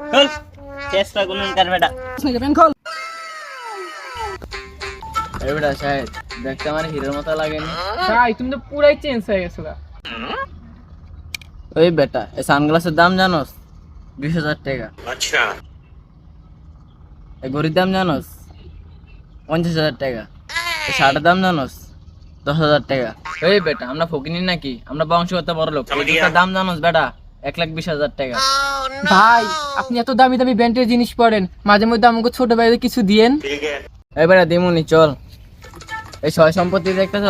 খোল। চেষ্টা করুন কার বেটা খোল? এই বেটা সাহেব দেখতে আমার হিরোর মতো লাগেনি। ভাই তুমি তো পুরাই চেঞ্জ হয়ে গেছো ওই বেটা এই সানগ্লাসের দাম জানোস? বিশ হাজার টাকা। আচ্ছা। এই ঘড়ির দাম জানোস? পঞ্চাশ হাজার টাকা। এই শার্টের দাম জানোস? দশ হাজার টাকা। এই বেটা আমরা ফকিনি নাকি? আমরা বংশগত বড় লোক দাম জানোস বেটা? এক লাখ বিশ হাজার টাকা। ভাই আপনি এত দামি দামি ব্র্যান্ডের জিনিস পরেন মাঝে মধ্যে আমাকে ছোট বাইরে কিছু দিয়েন। ঠিক আছে দিমুনি চল। এই সয় সম্পত্তি দেখতেছ?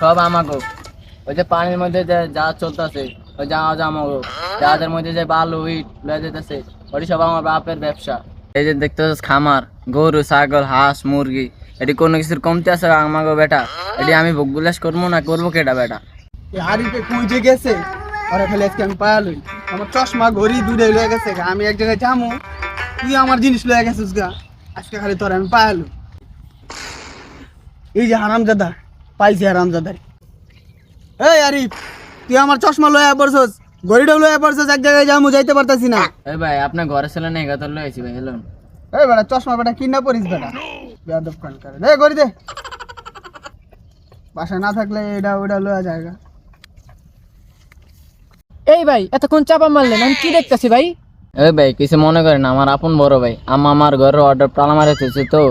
সব আমাকে ওই যে পানির মধ্যে যে যা চলতেছে ওই জাহাজ আমাকে জাহাজের মধ্যে যে বালু ইট লয়ে যেতেছে ওটি সব আমার বাপের ব্যবসা। এই যে দেখতেছ খামার গরু ছাগল হাঁস মুরগি এটি কোনো কিছুর কমতি আছে আমাকে বেটা? এটি আমি ভোগ বিলাস করব না করব কেটা বেটা? হারিতে কুইজে গেছে ওরা খালি আজকে আমি পায়ালই আমার চশমা ঘড়ি দুটাই লয়ে গেছে গা। আমি এক জায়গায় যাব তুই আমার জিনিস লয়ে গেছিস গা। আজকে খালি তোর আমি পায়ালু এই যে হারামজাদা পাইছি হারামজাদার। এই আরিফ তুই আমার চশমা লয়ে পড়ছস ঘড়িটাও লয়ে পড়ছস এক জায়গায় যাব যাইতে পারতাছি না। এই ভাই আপনার ঘরে ছিল না এগাতো লয়েছি ভাই হ্যালো। এই বেটা চশমা বেটা কিনা পড়িস বেটা। বেয়াদব কান করে দে ঘড়ি দে। বাসায় না থাকলে এটা ওটা লয়ে জায়গা এই ভাই এতক্ষণ চাপা মারলেন আমি কি দেখতেছি ভাই? এই ভাই কিছু মনে করেন আমার আপন বড় ভাই। আম্মা আমার ঘরের অর্ডার প্রাণ মারে তো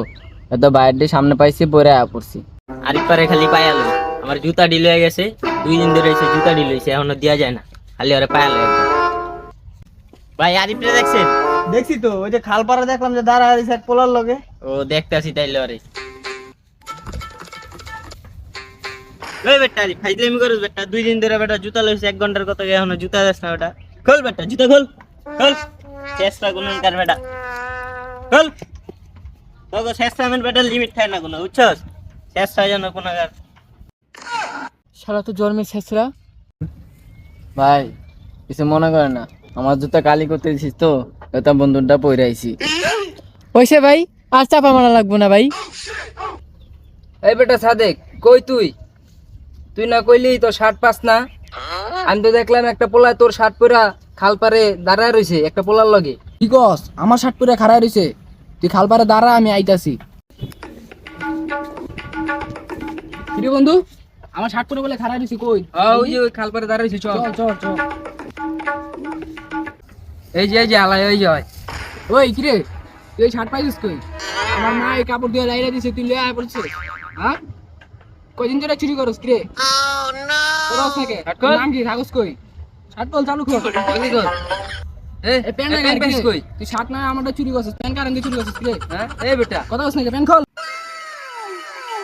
এত বাইরে সামনে পাইছি পরে আয়া পড়ছি। আরিফ পারে খালি পায়ালো আমার জুতা ডিল হয়ে গেছে দুই দিন ধরে এসে জুতা ডিল হয়েছে এখনও দেওয়া যায় না। খালি ওরে পায়ালো। ভাই আরিফরে দেখছেন? দেখছি তো ওই যে খালপাড়া দেখলাম যে দাঁড়া আছে এক পোলার লগে। ও দেখতে আসি তাইলে ওরে। ওই বেটা ফাইজলামি করস বেটা দুই দিন ধরে বেটা জুতা লইছে এক ঘণ্টার কত গে এখনও জুতা দেস না বেটা। খোল বেটা জুতা খোল খোল। চেষ্টা করুন কার বেটা। খোল। তোকে চেষ্টা মেন বেটা লিমিট থাকে না কোনো বুঝছস? চেষ্টা যেন কোনো কার সারা তো জন্মের শেষরা ভাই কিছু মনে করে না আমার জুতা কালি করতে দিছিস তো এটা বন্ধুটা পরে আইছি। হয়েছে ভাই আর চাপা মারা লাগবো না ভাই। এই বেটা সাদেক কই তুই? তুই না কইলি তোর শার্ট পাস না। আমি তো দেখলাম একটা পোলা তোর শার্ট পরা খাল পারে দাঁড়ায় রইছে একটা পোলার লগে। কি কস? আমার শার্ট পরে খাড়ায় রইছে। তুই খাল পারে দাঁড়া আমি আইতাছি। কিরে বন্ধু? আমার শার্ট পরে বলে খাড়ায় রইছে কই? ওই যে ওই খাল পারে দাঁড়ায় রইছে চল। চল চল এই যে এই যে আলাই ওই যে ওই। ওই কিরে তুই শার্ট পাইছিস কই? আমার মা এই কাপড় দিয়ে লাইরা দিছে তুই লয়ে আয় পড়ছিস। হ্যাঁ? কয়দিন ধরে চুরি করস কিরে? করস নাকি তোর নাম কি? কই? শার্ট বল চালু কর। কর। এ প্যান্ট না কই? তুই শার্ট না আমারটা চুরি করছিস। প্যান্ট কারণ দিয়ে চুরি করছিস কিরে? হ্যাঁ? এই বেটা। কথা বলছ নাকি? প্যান্ট খোল।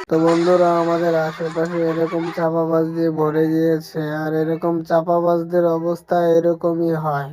তো বন্ধুরা আমাদের আশেপাশে এরকম চাপাবাজ দিয়ে ভরে গিয়েছে আর এরকম চাপাবাজদের অবস্থা এরকমই হয়।